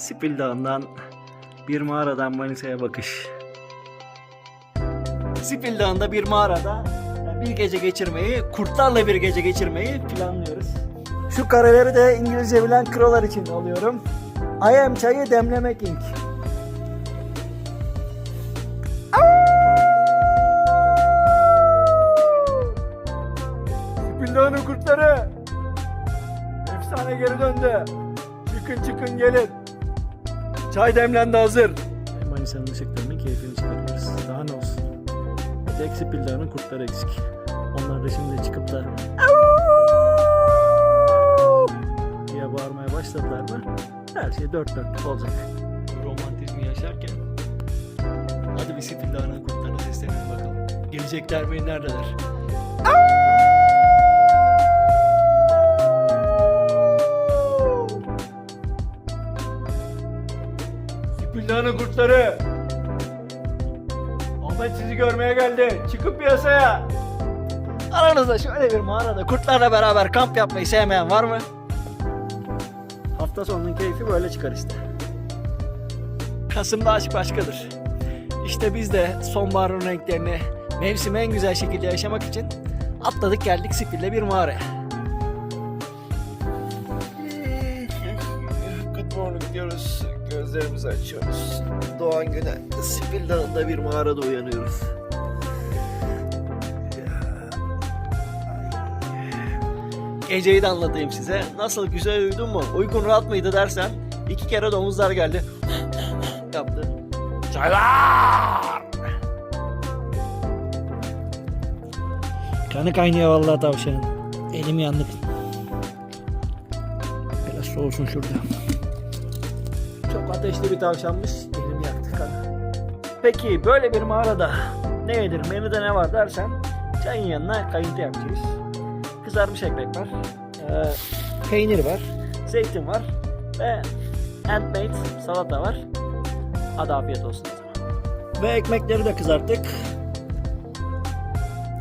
Spil Dağı'ndan bir mağaradan Manisa'ya bakış. Spil Dağı'nda bir mağarada bir gece geçirmeyi, kurtlarla bir gece geçirmeyi planlıyoruz. Şu kareleri de İngilizce bilen krolar için alıyorum. I çayı demlemek ink. Dağı'nın kurtları. Efsane geri döndü. Çıkın çıkın gelin. Çay demlendi hazır. Manisa'nın ışıklarının keyfini çıkarıyoruz. Daha ne olsun. Bir tek Spildan'ın kurtları eksik. Onlar da şimdi çıkıp da diye bağırmaya başladılar mı her şey dört dörtlük olacak. Romantizmi yaşarken hadi bir Spildan'ın kurtlarına seslenelim bakalım. Gelecekler mi neredeler? Spildan'ın kurtları. Ahmet sizi görmeye geldi. Çıkıp piyasaya. Aranızda şöyle bir mağarada kurtlarla beraber kamp yapmayı sevmeyen var mı? Hafta sonunun keyfi böyle çıkar işte. Kasım'da aşk başkadır. İşte biz de sonbaharın renklerini mevsimi en güzel şekilde yaşamak için atladık geldik Spil'de bir mağaraya. Good morning diyoruz. Gözlerimizi açıyoruz. Doğan güne Spil Dağı'nda bir mağarada uyanıyoruz. Geceyi de anlatayım size. Nasıl güzel uyudun mu? Uykun rahat mıydı dersen iki kere domuzlar geldi. Yaptı. Çaylar! Kanı kaynıyor vallahi tavşanın. Elim yandı. Biraz soğusun şurada. Çok ateşli bir tavşanmış. Elimi yaktı kanı. Peki böyle bir mağarada ne yedir, menüde ne var dersen çayın yanına kayıntı yapacağız. Kızarmış ekmek var. Ee, peynir var. Zeytin var. Ve handmade salata var. Hadi afiyet olsun. Ve ekmekleri de kızarttık.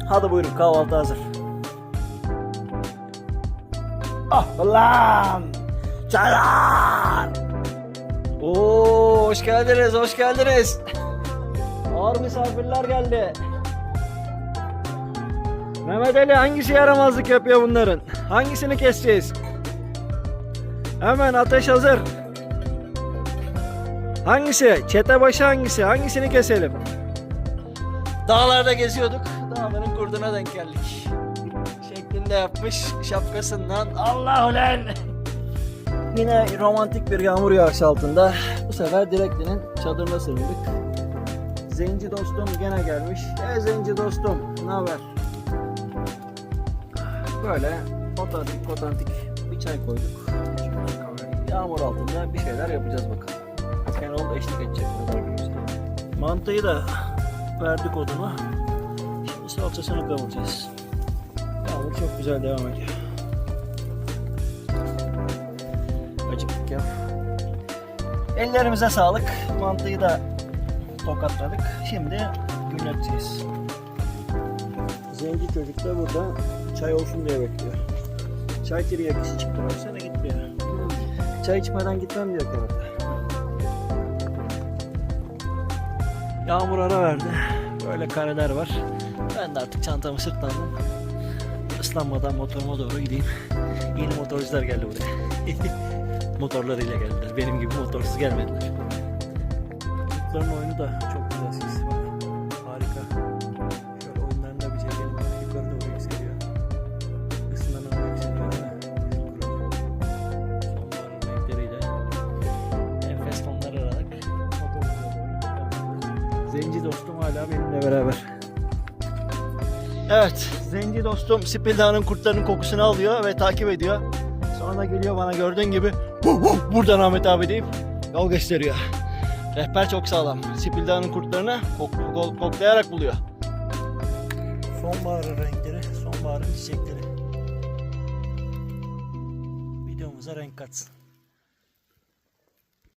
Hadi buyurun kahvaltı hazır. Ah lan! Çaylar! Oo, hoş geldiniz, hoş geldiniz. Ağır misafirler geldi. Mehmet Ali hangisi yaramazlık yapıyor bunların? Hangisini keseceğiz? Hemen ateş hazır. Hangisi? Çete başı hangisi? Hangisini keselim? Dağlarda geziyorduk. Dağların kurduna denk geldik. Şeklinde yapmış şapkasından. Allah ulan! Yine romantik bir yağmur yağışı altında. Bu sefer Direkli'nin çadırına sığındık. Zenci dostum gene gelmiş. E zenci dostum ne haber? Böyle otantik otantik bir çay koyduk. Yağmur altında bir şeyler yapacağız bakalım. Kenol da eşlik edecek bölümümüze. Mantıyı da verdik odunu. Şimdi salçasını kavuracağız. Yağmur çok güzel devam ediyor. Ellerimize sağlık. Mantıyı da tokatladık. Şimdi günleteceğiz. Zenci çocuk da burada çay olsun diye bekliyor. Çay tiryakisi çıktı baksana gitmiyor. Çay içmeden gitmem diyor orada. Yağmur ara verdi. Böyle kareler var. Ben de artık çantamı sırtlandım. Islanmadan motoruma doğru gideyim. Yeni motorcular geldi buraya. Motorlarıyla geldiler. Benim gibi motorsuz gelmediler. Çocukların oyunu da çok güzel ses. Bak. Harika. Şöyle oyunlarında bir çekelim. Yukarı doğru yükseliyor. Yükseliyor. mi? Bizim kurum. Sonbaharın renkleriyle. Enfes tonlar ararak. Zenci dostum hala benimle beraber. Evet, zenci dostum Spil Dağı'nın kurtlarının kokusunu alıyor ve takip ediyor. Sonra geliyor bana gördüğün gibi "Vuh, vuh, buradan Ahmet abi deyip yol gösteriyor. Rehber çok sağlam. Spil Dağı'nın kurtlarını kok, kok- koklayarak buluyor. Sonbaharın renkleri, sonbaharın çiçekleri. Videomuza renk katsın.